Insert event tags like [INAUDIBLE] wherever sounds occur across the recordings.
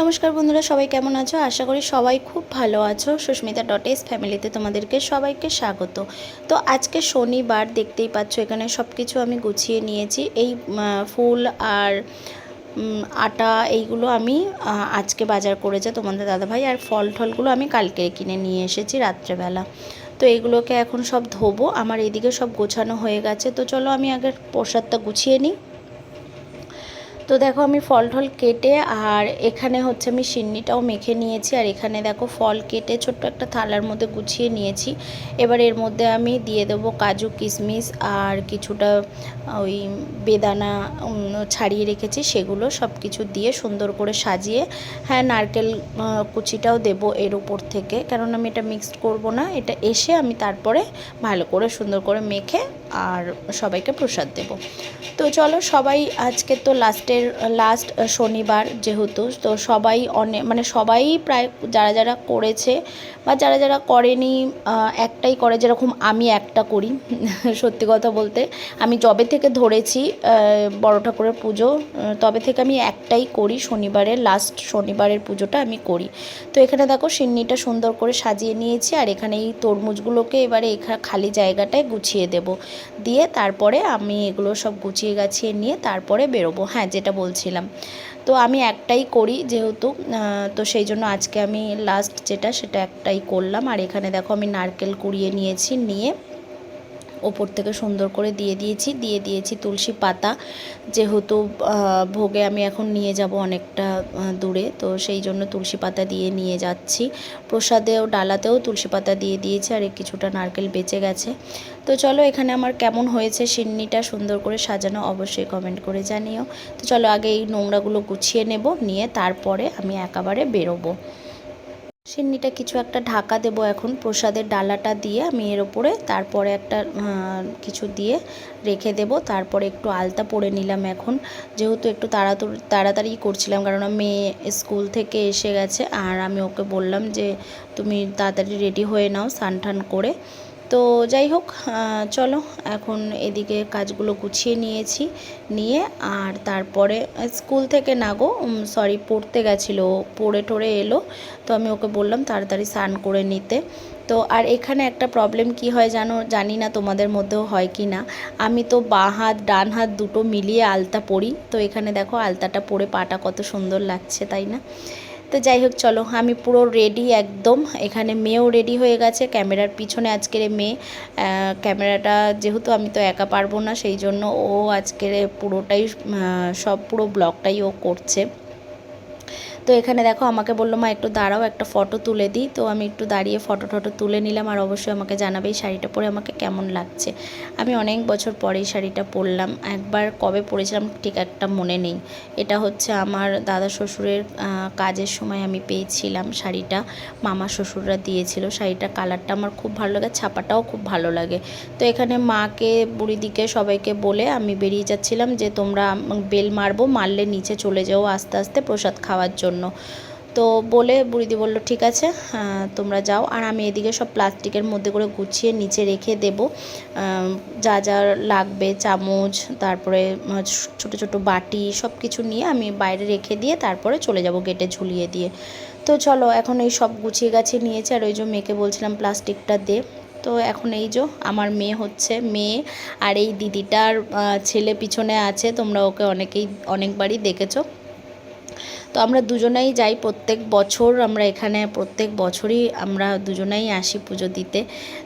নমস্কার বন্ধুরা, সবাই কেমন আছো? আশা করি সবাই খুব ভালো আছো। সুস্মিতা ডট এস ফ্যামিলিতে তোমাদেরকে সবাইকে স্বাগত। তো আজকে শনিবার, দেখতেই পাচ্ছ, এখানে সব কিছু আমি গুছিয়ে নিয়েছি। এই ফুল আর আটা এইগুলো আমি আজকে বাজার করেছে তোমাদের দাদাভাই। আর ফল টলগুলো আমি কালকে কিনে নিয়ে এসেছি রাত্রেবেলা। তো এগুলোকে এখন সব ধোবো। আমার এদিকে সব গোছানো হয়ে গেছে। তো চলো আমি আগে প্রসাদটা গুছিয়ে নিই। তো দেখো আমি ফল টল কেটে আর এখানে হচ্ছে আমি সিন্নিটাও মেখে নিয়েছি। আর এখানে দেখো ফল কেটে ছোট্ট একটা থালার মধ্যে গুছিয়ে নিয়েছি। এবার এর মধ্যে আমি দিয়ে দেবো কাজু, কিশমিশ আর কিছুটা ওই বেদানা ছাড়িয়ে রেখেছি। সেগুলো সব কিছু দিয়ে সুন্দর করে সাজিয়ে হ্যাঁ নারকেল কুচিটাও দেবো এর উপর থেকে। কারণ আমি এটা মিক্সড করব না, এটা এসে আমি তারপরে ভালো করে সুন্দর করে মেখে আর সবাইকে প্রসাদ দেব। তো চলো সবাই আজকে তো লাস্টের লাস্ট শনিবার যেহেতু, তো সবাই অনেক মানে সবাই প্রায় যারা যারা করেছে বা যারা যারা করেনি একটাই করে যেরকম আমি একটা করি, [LAUGHS] সত্যি কথা বলতে। আমি জবে থেকে ধরেছি বড় ঠাকুরের পুজো তবে থেকে আমি একটাই করি শনিবারের লাস্ট শনিবারের পুজোটা আমি করি। তো এখানে দেখো সিন্নিটা সুন্দর করে সাজিয়ে নিয়েছি, আর এখানে এই তরমুজগুলোকে এবারে এখানে খালি জায়গাটায় গুছিয়ে দেব। দিয়ে তারপরে আমি এগুলো সব গুছিয়ে গাছিয়ে নিয়ে তারপরে বেরোবো। হ্যাঁ যেটা বলছিলাম। তো আমি একটাই করি যেহেতু তো সেই জন্য আজকে আমি লাস্ট যেটা সেটা একটাই করলাম। আর এখানে দেখো আমি নারকেল কুড়িয়ে নিয়েছি, নিয়ে ওপর থেকে সুন্দর করে দিয়ে দিয়েছি দিয়ে দিয়েছি তুলসী পাতা। যেহেতু ভোগে আমি এখন নিয়ে যাব অনেকটা দূরে, তো সেই জন্য তুলসী পাতা দিয়ে নিয়ে যাচ্ছি। প্রসাদেও, ডালাতেও তুলসী পাতা দিয়ে দিয়েছি, আর কিছুটা নারকেল বেঁচে গেছে। তো চলো, এখানে আমার কেমন হয়েছে সিন্নিটা সুন্দর করে সাজানো অবশ্যই কমেন্ট করে জানিও। তো চলো, আগে এই নোংরাগুলো গুছিয়ে নেব, নিয়ে তারপরে আমি একেবারে বেরোবো। সিন্নিটা কিছু একটা ঢাকা দেব এখন প্রসাদের ডালাটা দিয়ে আমি এর ওপরে, তারপরে একটা কিছু দিয়ে রেখে দেব। তারপরে একটু আলতা পরে নিলাম এখন। যেহেতু একটু তাড়াতাড়ি তাড়াতাড়ি করছিলাম, কারণ মেয়ে স্কুল থেকে এসে গেছে। আর আমি ওকে বললাম যে, তুমি তাড়াতাড়ি রেডি হয়ে নাও স্নান টান করে। তো যাই হোক চলো এখন এদিকে কাজগুলো গুছিয়ে নিয়েছি, নিয়ে আর তারপরে স্কুল থেকে না গো সরি পড়তে গেছিল, পড়ে টড়ে এলো, তো আমি ওকে বললাম তাড়াতাড়ি স্নান করে নিতে। তো আর এখানে একটা প্রবলেম কি হয় জানো, জানি না তোমাদের মধ্যেও হয় কি না, আমি তো বাঁ হাত, ডান হাত দুটো মিলিয়ে আলতা পরি, তো এখানে দেখো আলতাটা পরে পাটা কত সুন্দর লাগছে, তাই না? তো যাই হোক, চলো, আমি পুরো রেডি একদম। এখানে মেয়েও রেডি হয়ে গেছে ক্যামেরার পিছনে আজকের মেয়ে। ক্যামেরাটা যেহেতু আমি তো একা পারব না, সেই জন্য ও আজকের পুরোটাই সব পুরো ব্লগটাই ও করছে। তো এখানে দেখো আমাকে বলল, মা, একটু দাঁড়াও, একটা ফটো তুলে দিই। তো আমি একটু দাঁড়িয়ে ফটো টটো তুলে নিলাম আর অবশ্যই আমাকে জানাবে এই শাড়িটা পরে আমাকে কেমন লাগছে। আমি অনেক বছর পরে এই শাড়িটা পরলাম। একবার কবে পরেছিলাম ঠিক একটা মনে নেই। এটা হচ্ছে আমার দাদা শ্বশুরের কাজের সময় আমি পেয়েছিলাম শাড়িটা। মামা শ্বশুররা দিয়েছিল শাড়িটার কালারটা আমার খুব ভালো লাগে, ছাপাটাও খুব ভালো লাগে। তো এখানে মাকে, বুড়িদিকে সবাইকে বলে আমি বেরিয়ে যাচ্ছিলাম যে তোমরা বেল মারবো, মারলে নিচে চলে যাও আস্তে আস্তে প্রসাদ খাওয়ার জন্য। তো বলে বুড়িদি বলল, ঠিক আছে তোমরা যাও। আর আমি এদিকে সব প্লাস্টিকের মধ্যে করে গুছিয়ে নিচে রেখে দেব। যা যা লাগবে, চামচ, তারপরে ছোট ছোট বাটি সব কিছু নিয়ে আমি বাইরে রেখে দিয়ে তারপরে চলে যাব গেটে ঝুলিয়ে দিয়ে। তো চলো, এখন এই সব গুছিয়ে গাছিয়ে নিয়েছে। আর ওই যে মেয়েকে বলছিলাম, প্লাস্টিকটা দে। তো এখন এই যে আমার মেয়ে হচ্ছে মেয়ে, আর এই দিদিটার ছেলে পিছনে আছে। তোমরা ওকে অনেকেই, অনেকবারই দেখেছ। তো আমরা দুজনেই যাই প্রত্যেক বছর, আমরা এখানে প্রত্যেক বছরই আমরা দুজনেই আসি পুজো দিতে।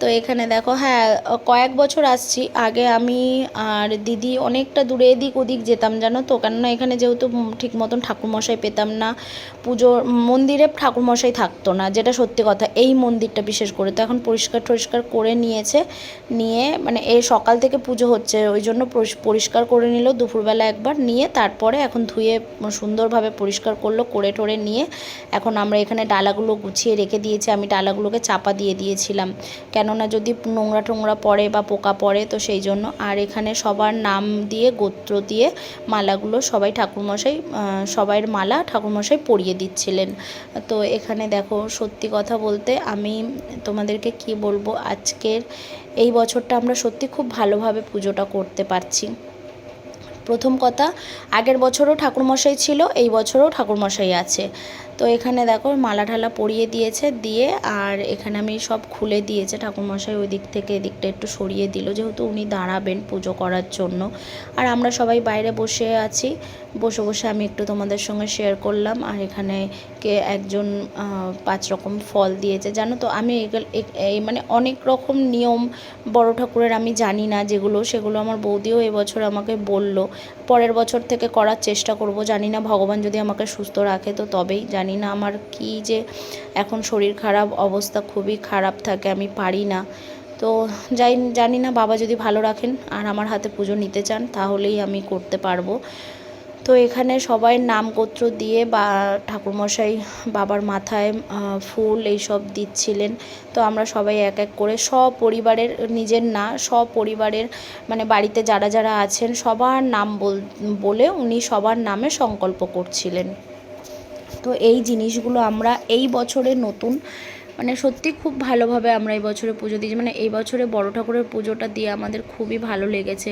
তো এখানে দেখো হ্যাঁ কয়েক বছর আসছি। আগে আমি আর দিদি অনেকটা দূরে এদিক ওদিক যেতাম, জানো তো? কেননা এখানে যেহেতু ঠিক মতন ঠাকুরমশাই পেতাম না পুজো মন্দিরে ঠাকুরমশাই থাকতো না, যেটা সত্যি কথা। এই মন্দিরটা বিশেষ করে। তো এখন পরিষ্কার টরিষ্কার করে নিয়েছে, নিয়ে মানে এই সকাল থেকে পুজো হচ্ছে, ওই জন্য পরিষ্কার করে নিল দুপুরবেলা একবার, নিয়ে তারপরে এখন ধুয়ে সুন্দরভাবে পরিষ্কার করল, করে টরে নিয়ে এখন আমরা এখানে ডালাগুলো গুছিয়ে রেখে দিয়েছি। আমি ডালাগুলোকে চাপা দিয়ে দিয়েছিলাম। কেননা যদি নোংরা টোংরা পড়ে বা পোকা পড়ে, তো সেই জন্য। আর এখানে সবার নাম দিয়ে, গোত্র দিয়ে মালাগুলো সবাই ঠাকুরমশাই সবাইয়ের মালা ঠাকুরমশাই পরিয়ে দিচ্ছিলেন। তো এখানে দেখো, সত্যি কথা বলতে আমি তোমাদেরকে কি বলব, আজকের এই বছরটা আমরা সত্যি খুব ভালোভাবে পুজোটা করতে পারছি। প্রথম কথা। আগের বছরও ঠাকুরমশাই ছিল এই বছরও ঠাকুরমশাই আছে। তো এখানে দেখো মালা ঠালা পরিয়ে দিয়েছে, দিয়ে আর এখানে আমি সব খুলে দিয়েছে। ঠাকুরমশাই ওই দিক থেকে এদিকটা একটু সরিয়ে দিল, যেহেতু উনি দাঁড়াবেন পুজো করার জন্য। আর আমরা সবাই বাইরে বসে আছি। বসে বসে আমি একটু তোমাদের সঙ্গে শেয়ার করলাম। আর এখানে কে একজন পাঁচ রকম ফল দিয়েছে। জানো তো, আমি এই মানে অনেক রকম নিয়ম বড় ঠাকুরের আমি জানি না যেগুলো, সেগুলো আমার বৌদিও এবছর আমাকে বলল। পরের বছর থেকে করার চেষ্টা করব, জানি না, ভগবান যদি আমাকে সুস্থ রাখে তো তবেই জানি। না, আমার কি যে এখন শরীর খারাপ অবস্থা খুবই খারাপ থাকে, আমি পারি না। তো যাই, জানি না, বাবা যদি ভালো রাখেন আর আমার হাতে পুজো নিতে চান, তাহলেই আমি করতে পারব। তো এখানে সবাই নাম গোত্র দিয়ে বা, ঠাকুরমশাই বাবার মাথায় ফুল এইসব দিচ্ছিলেন। তো আমরা সবাই এক এক করে সপরিবারের নিজের না, সপরিবারের মানে বাড়িতে যারা যারা আছেন, সবার নাম বলে উনি সবার নামে সংকল্প করছিলেন। তো এই জিনিসগুলো আমরা এই বছরে নতুন মানে সত্যি খুব ভালোভাবে আমরা এই বছরে পুজো দিয়েছি। মানে এই বছরে বড় ঠাকুরের পুজোটা দিয়ে আমাদের খুবই ভালো লেগেছে।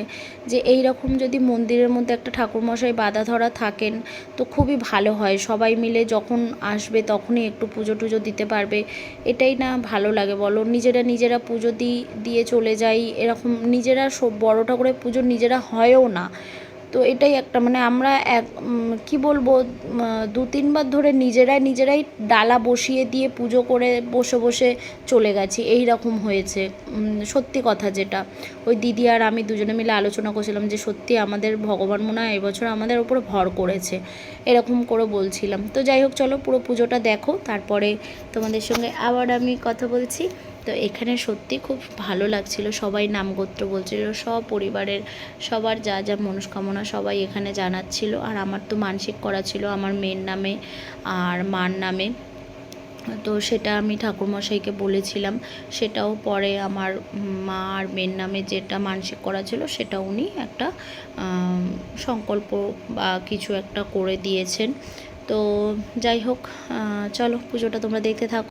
যে এই রকম যদি মন্দিরের মধ্যে একটা ঠাকুরমশাই বাধা ধরা থাকেন, তো খুবই ভালো হয়। সবাই মিলে যখন আসবে তখনই একটু পুজো টুজো দিতে পারবে। এটাই না ভালো লাগে বলো? নিজেরা নিজেরা পুজো দিই দিয়ে চলে যাই, এরকম নিজেরা সব বড় ঠাকুরের পুজো নিজেরা হয়ও না। তো এটাই একটা মানে আমরা এক কী বলব দু তিনবার ধরে নিজেরাই নিজেরাই ডালা বসিয়ে দিয়ে পুজো করে বসে বসে চলে গেছি, এই রকম হয়েছে সত্যি কথা যেটা। ওই দিদি আর আমি দুজনে মিলে আলোচনা করছিলাম যে সত্যি আমাদের ভগবান মনে হয় এবছর আমাদের উপর ভর করেছে, এরকম করে বলছিলাম। তো যাই হোক, চলো পুরো পুজোটা দেখো, তারপরে তোমাদের সঙ্গে আবার আমি কথা বলছি। তো এখানে সত্যি খুব ভালো লাগছিল। সবাই নাম গোত্র বলছিল সব পরিবারের সবার যা যা মনস্কামনা সবাই এখানে জানাচ্ছিল। আর আমার তো মানসিক করা ছিল আমার মেয়ের নামে আর মার নামে। তো সেটা আমি ঠাকুরমশাইকে বলেছিলাম। সেটাও পরে আমার মা আর মেয়ের নামে যেটা মানসিক করা ছিল সেটা উনি একটা সংকল্প বা কিছু একটা করে দিয়েছেন। তো যাই হোক চলো পুজোটা তোমরা দেখতে থাকো।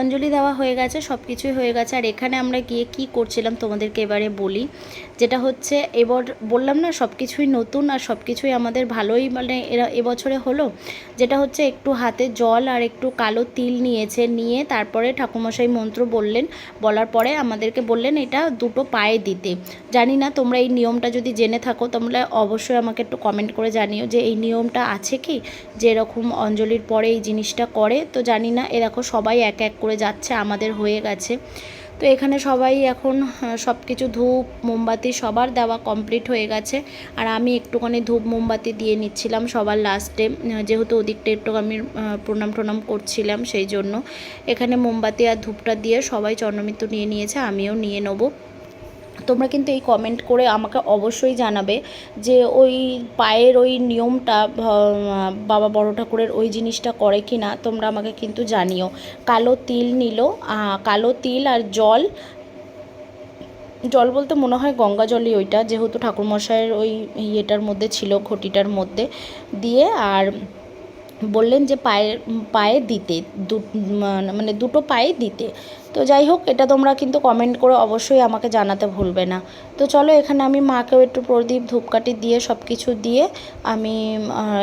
অঞ্জলি দেওয়া হয়ে গেছে সব কিছুই হয়ে গেছে। আর এখানে আমরা গিয়ে কি করছিলাম তোমাদেরকে এবারে বলি, যেটা হচ্ছে এবার বললাম না সব কিছুই নতুন আর সব কিছুই আমাদের ভালোই মানে এরা এবছরে হলো। যেটা হচ্ছে একটু হাতে জল আর একটু কালো তিল নিয়েছে, নিয়ে তারপরে ঠাকুমশাই মন্ত্র বললেন, বলার পরে আমাদেরকে বললেন এটা দুটো পায়ে দিতে। জানি না তোমরা এই নিয়মটা যদি জেনে থাকো, তোমরা অবশ্যই আমাকে একটু কমেন্ট করে জানিও যে এই নিয়মটা আছে কি? যে এরকম অঞ্জলির পরে এই জিনিসটা করে, তো জানি না এরকম সবাই এক এক করে যাচ্ছে, আমাদের হয়ে গেছে। তো এখানে সবাই এখন সব কিছু ধূপ, মোমবাতি সবার দেওয়া কমপ্লিট হয়ে গেছে। আর আমি একটুখানি ধূপ, মোমবাতি দিয়ে নিচ্ছিলাম সবার লাস্টে যেহেতু ওদিকটা একটু আমি প্রণাম টনাম করছিলাম সেই জন্য। এখানে মোমবাতি আর ধূপটা দিয়ে সবাই চন্দ্রমিত্র নিয়ে নিয়েছে, আমিও নিয়ে নেব। তোমরা কিন্তু এই কমেন্ট করে আমাকে অবশ্যই জানাবে যে ওই পায়ের ওই নিয়মটা বাবা বড় ঠাকুরের ওই জিনিসটা করে কি না তোমরা আমাকে কিন্তু জানিও। কালো তিল নিল কালো তিল আর জল। জল বলতে মনে হয় গঙ্গা জলই ওইটা, যেহেতু ঠাকুরমশাইয়ের ওই ইয়েটার মধ্যে ছিল, ঘটিটার মধ্যে দিয়ে আর বললেন যে পায়ে পায়ে দিতে, দু- মানে দুটো পায়ে দিতে। তো যাই হোক, এটা তোমরা কিন্তু কমেন্ট করে অবশ্যই আমাকে জানাতে ভুলবে না। তো চলো, এখানে আমি মাকেও একটু প্রদীপ ধূপকাঠি দিয়ে সব কিছু দিয়ে আমি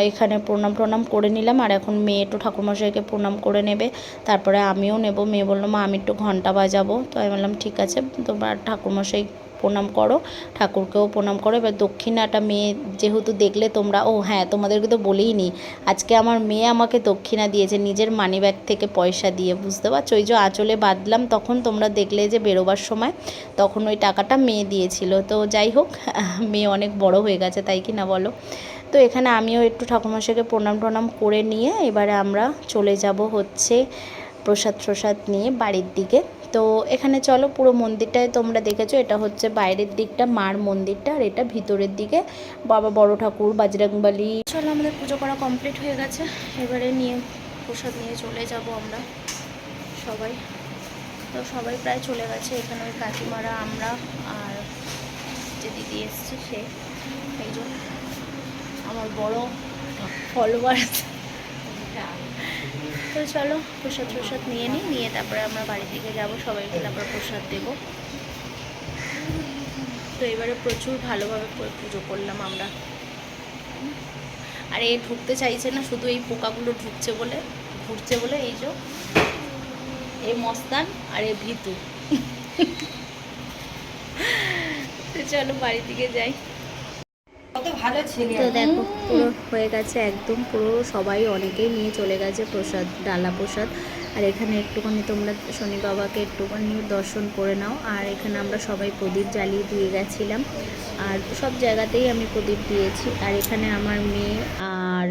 এখানে প্রণাম প্রণাম করে নিলাম। আর এখন মেয়ে একটু ঠাকুরমশাইকে প্রণাম করে নেবে। তারপরে আমিও নেব। মেয়ে বলল, মা, আমি একটু ঘণ্টা বাজাবো। তো আমি বললাম, ঠিক আছে, তোমার ঠাকুরমশাই প্রণাম করো, ঠাকুরকেও প্রণাম করো। এবার দক্ষিণাটা মেয়ে যেহেতু দেখলে তোমরা, ও হ্যাঁ তোমাদেরকে তো বলেই নি আজকে আমার মেয়ে আমাকে দক্ষিণা দিয়েছে, নিজের মানিব্যাগ থেকে পয়সা দিয়ে, বুঝতে পারছ? ওই যে আঁচলে বাঁধলাম, তখন তোমরা দেখলে যে বেরোবার সময়, তখন ওই টাকাটা মেয়ে দিয়েছিল। তো যাই হোক, [LAUGHS] মেয়ে অনেক বড় হয়ে গেছে, তাই কি না বলো? তো এখানে আমিও একটু ঠাকুরমশাইকে প্রণাম টনাম করে নিয়ে, এবারে আমরা চলে যাব হচ্ছে প্রসাদ প্রসাদ নিয়ে বাড়ির দিকে। তো এখানে চলো পুরো মন্দিরটায় তোমরা দেখেছ, এটা হচ্ছে বাইরের দিকটা, মার মন্দিরটা, আর এটা ভিতরের দিকে বাবা বড় ঠাকুর, বাজরাংবালি। চলো আমাদের পুজো করা কমপ্লিট হয়ে গেছে, এবারে নিয়ে প্রসাদ নিয়ে চলে যাব আমরা সবাই। তো সবাই প্রায় চলে গেছে, এখানে ওই কাকিমারা, আমরা আর যে দিদি এসছে, সে, এই জন্য আমার বড় ফলোয়ার তো চলো প্রসাদ প্রসাদ নিয়ে নিই, নিয়ে তারপরে আমরা বাড়ির দিকে যাব, সবাইকে তারপর প্রসাদ দেব। তো এবারে প্রচুর ভালোভাবে পুজো করলাম আমরা। আর, এ ঢুকতে চাইছে না, শুধু এই পোকাগুলো ঢুকছে বলে, ঘুরছে বলে, এই যে, এ মস্তান আর এ ভিতু। চলো বাড়ির দিকে যাই। ভালো ছেলে তো দেখো পুরো হয়ে গেছে একদম পুরো সবাই অনেকেই নিয়ে চলে গেছে প্রসাদ ডালা প্রসাদ। আর এখানে একটুখানি তোমরা শনি বাবাকে একটুখানি দর্শন করে নাও। আর এখানে আমরা সবাই প্রদীপ জ্বালিয়ে দিয়ে গেছিলাম। আর সব জায়গাতেই আমি প্রদীপ দিয়েছি। আর এখানে আমার মেয়ে আর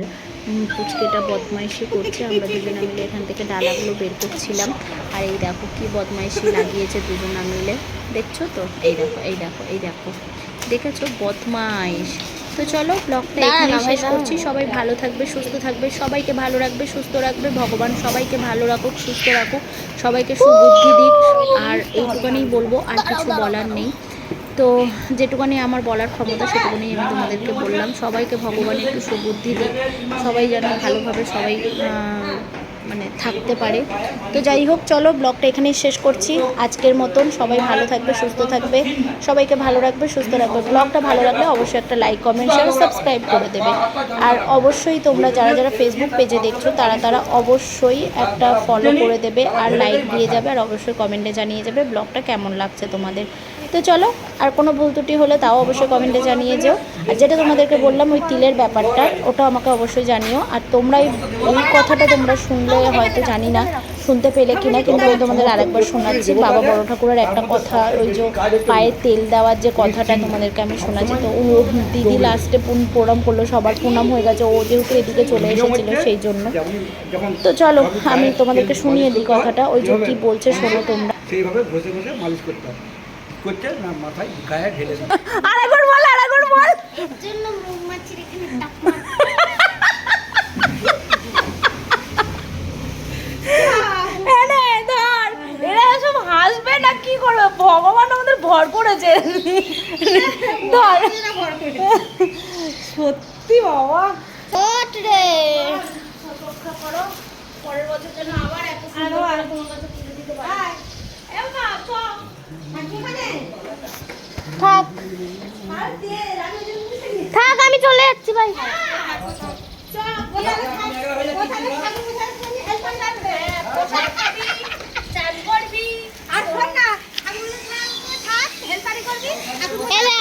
পুচকেটা বদমাইশি করছে। আমরা দুজনে মিলে এখান থেকে ডালাগুলো বের করছিলাম। আর এই দেখো কি বদমাইশি লাগিয়েছে দুজনা মিলে। দেখছ তো? এই দেখো এই দেখো এই দেখো। দেখেছ? বদমাইশ। তো চলো ব্লগটা এখানে শেষ করছি। সবাই ভালো থাকবে সুস্থ থাকবে সবাইকে ভালো রাখবে সুস্থ রাখবে ভগবান সবাইকে ভালো রাখুক সুস্থ রাখুক সবাইকে সুবুদ্ধি দিক। আর এইটুখানি বলব আর কিছু বলার নেই। তো যেটুকানি আমার বলার ক্ষমতা সেটুকুনি আমি তোমাদেরকে বললাম। সবাইকে ভগবান একটু সুবুদ্ধি দিক। সবাই যেন ভালোভাবে সবাই মানে থাকতে পারে। তো যাই হোক, চলো ব্লগটা এখানেই শেষ করছি। আজকের মতন সবাই ভালো থাকবে, সুস্থ থাকবে। সবাইকে ভালো রাখবে, সুস্থ রাখবে। ব্লগটা ভালো লাগলে অবশ্যই একটা লাইক কমেন্ট শেয়ার সাবস্ক্রাইব করে দেবে। আর অবশ্যই তোমরা যারা যারা ফেসবুক পেজে দেখছ, তারা তারা অবশ্যই একটা ফলো করে দেবে আর লাইক দিয়ে যাবে। আর অবশ্যই কমেন্টে জানিয়ে যাবে ব্লগটা কেমন লাগছে তোমাদের। তো চলো, আর কোনো ভুল ত্রুটি হলে তাও অবশ্যই কমেন্টে জানিয়ে যেও। আর যেটা তোমাদেরকে বললাম, ওই তিলের ব্যাপারটা, ওটা আমাকে অবশ্যই জানিও। আর তোমরা এই কথাটা তোমরা শুনলে হয়তো জানি না, শুনতে পেলে কিনা কিন্তু আমি তোমাদের আরেকবার শোনাচ্ছি। বাবা বড় ঠাকুরের একটা কথা, ওই যে পায়ে তেল দেওয়ার যে কথাটা তোমাদেরকে আমি শোনাচ্ছি। তো ও দিদি লাস্টে পুন প্রণাম করল, সবার প্রণাম হয়ে গেছে। ও যেহেতু এদিকে চলে এসেছিল সেই জন্য। তো চলো, আমি তোমাদেরকে শুনিয়ে দিই কথাটা। ওই যে কি বলছে, শোনো তোমরা। সেইভাবে ঘষে ঘষে মালিশ করতে হবে। করতে না মাথায় গায়ে ঢেলে দিতে আরেকবার বল আরেকবার জন্য মৌমাছির এখানে হাসবে না কি করবে? ভগবান আমাদের ভর করেছে। ধর। সত্যি বাবা। রে। পরের বছর যেন আবার এত সুন্দর তোমার কাছে পুজো থাক। থাক আমি চলে যাচ্ছি ভাই।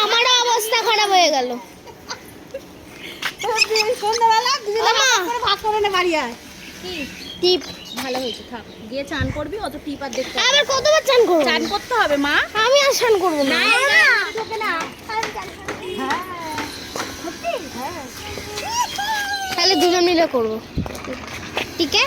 আমারও অবস্থা খারাপ হয়ে গেল। টিপ। ভালো হয়েছে থাক। গিয়ে চান করবি অত টিপ আর দেখতে আবার কতবার চান করব? চান করতে হবে মা। আমি আর চান করব না। তাহলে দুজন মিলে করব। ঠিক আছে